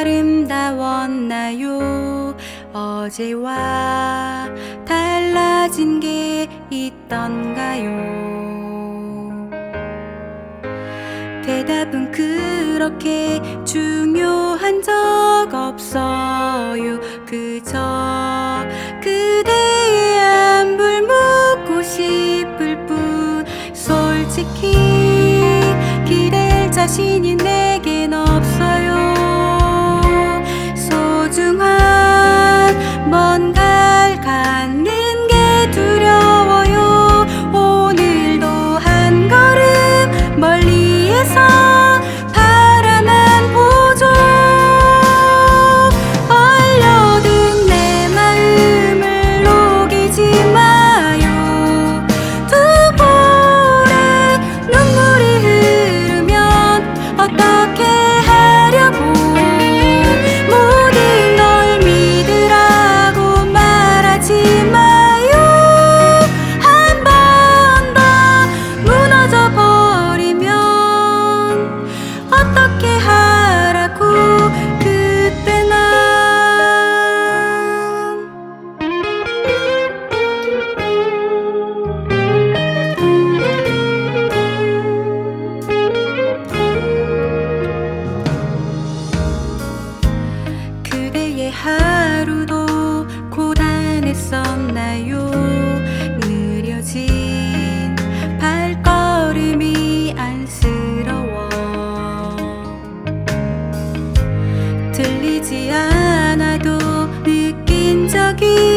아름다웠나요? 어제와 달라진 게 있던가요? 대답은 그렇게 중요한 적 없어요. 그저 그대의 안불 묻고 싶을 뿐 솔직히 기댈 자신이 들리지 않아도 느낀 적이